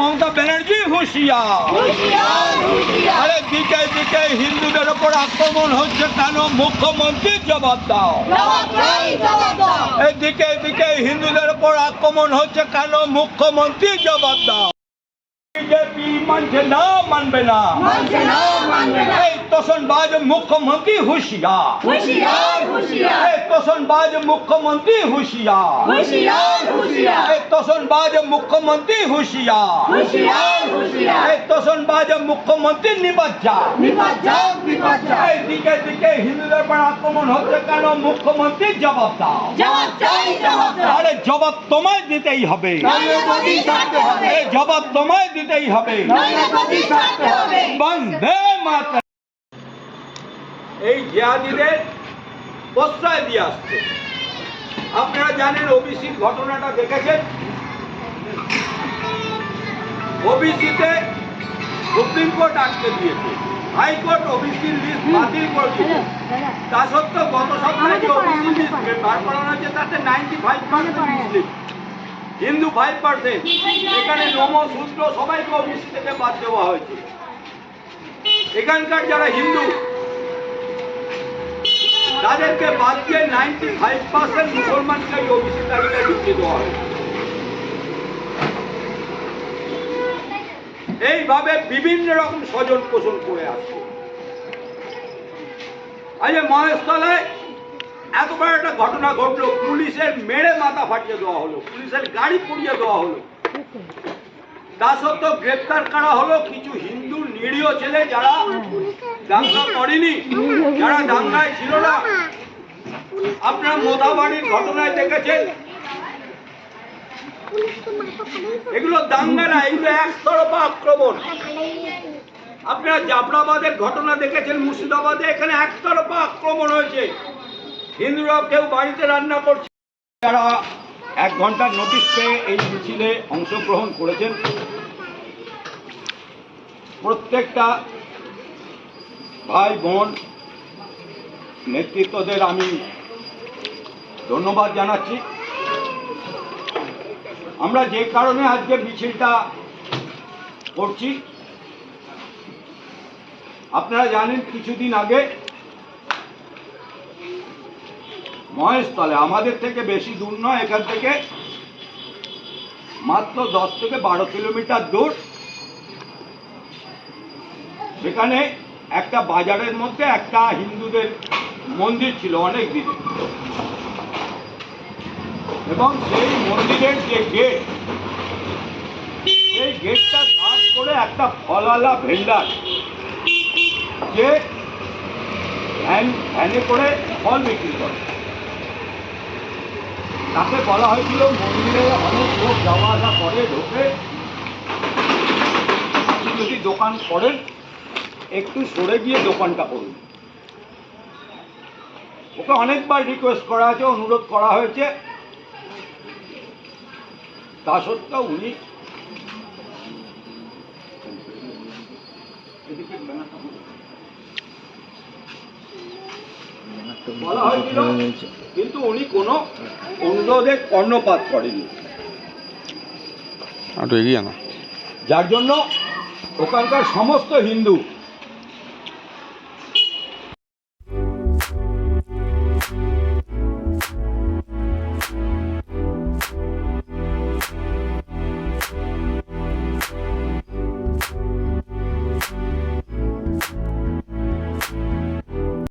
মমতা ব্যানার্জি হুঁশিয়ার। আরে দিকে দিকে হিন্দুদের ওপর আক্রমণ হচ্ছে কেন? মুখ্যমন্ত্রী জবাব দাও। এদিকে দিকে হিন্দুদের ওপর আক্রমণ হচ্ছে কেন? মুখ্যমন্ত্রী জবাব দাও। বিজেপি মানছে না মানবে না এই তোষণবাজ মুখ্যমন্ত্রী হুঁশিয়ার এই তোষণবাজ মুখ্যমন্ত্রী হুঁশিয়ার এই তোষণবাজ মুখ্যমন্ত্রী হুঁশিয়ার এই তোষণবাজ মুখ্যমন্ত্রী নিবাজ্জা এই দিকে দিকে হিন্দুদের উপর আক্রমণ হচ্ছে কেন মুখ্যমন্ত্রী জবাব দাও জবাব আরে তোমায় দিতেই হবে জবাব তোমায় দিতেই হবে। মাতা এই জিহাদিদের প্রশ্রয় দিয়ে আসছে। আপনারা জানেন ওবিসির ঘটনাটা দেখেছেন? ওবিসিতে সুপ্রিম কোর্ট আটকে দিয়েছে। হাইকোর্ট ওবিসির লিস্ট বাতিল করে দিয়েছে। তা সত্ত্বেও গত সপ্তাহে যে ওবিসি লিস্ট বার করানো হয়েছে তাতে নাইনটি ফাইভ পার্সেন্ট মুসলিম। হিন্দু ফাইভ পার্সেন্ট এখানে নম শূদ্র সবাইকে ওবিসি থেকে বাদ দেওয়া হয়েছে। এখানকার যারা হিন্দু, তাদেরকে বাদ দিয়ে নাইনটি ফাইভ পার্সেন্ট মুসলমানকে ওবিসি তালিকায় ঢুকিয়ে দেওয়া হয়েছে। এইভাবে বিভিন্ন রকম স্বজন পোষণ করে আসছে। আজ মহেশতলায় এত বড় একটা ঘটনা ঘটলো, পুলিশের মেরে মাথা ফাটিয়ে দেওয়া হলো, পুলিশের গাড়ি পুড়িয়ে দেওয়া হলো। তা সত্ত্বেও গ্রেপ্তার করা হলো কিছু হিন্দু নিরীহ ছেলে যারা দাঙ্গা করেনি, যারা দাঙ্গায় ছিল না। আপনার মোদাবাড়ির ঘটনায় দেখেছেন? এগুলো দাঙ্গা না, এগুলো একতরফা আক্রমণ। আপনারা জাফরাবাদের ঘটনা দেখেছেন, মুর্শিদাবাদে এখানে একতরফা আক্রমণ হয়েছে। হিন্দুরা কেউ বাড়িতে রান্না করছে। যারা এক ঘণ্টার নোটিশ পেয়ে এই মিছিলে অংশগ্রহণ করেছেন, প্রত্যেকটা ভাই বোন, নেতৃত্বদের আমি ধন্যবাদ জানাচ্ছি। আমরা যে কারণে আজকে মিছিলটা করছি, আপনারা জানেন কিছুদিন আগে মহেশতলে, আমাদের থেকে বেশি দূর নয়, এখান থেকে মাত্র দশ থেকে বারো কিলোমিটার দূর। সেখানে একটা বাজারের মধ্যে একটা হিন্দুদের মন্দির ছিল অনেক দিনে এবং সেই মন্দিরের যে গেট, সেই গেটটা গার্ড করে একটা ফলালা ভেন্ডার যে ভ্যান, ভ্যানে করে ফল বিক্রি করে। তাকে বলা হয়েছিল, মন্দিরে অনেক লোক যাওয়া আসা করে, ঢোকে। যদি দোকান করেন, একটু সরে গিয়ে দোকানটা করুন। ওকে অনেকবার রিকোয়েস্ট করা হয়েছে, অনুরোধ করা হয়েছে। তা সত্ত্বেও উনি বলা হয়েছিল কিন্তু উনি কোনো অনুরোধে কর্ণপাত করেনি এগিয়ে না। যার জন্য ওখানকার সমস্ত হিন্দু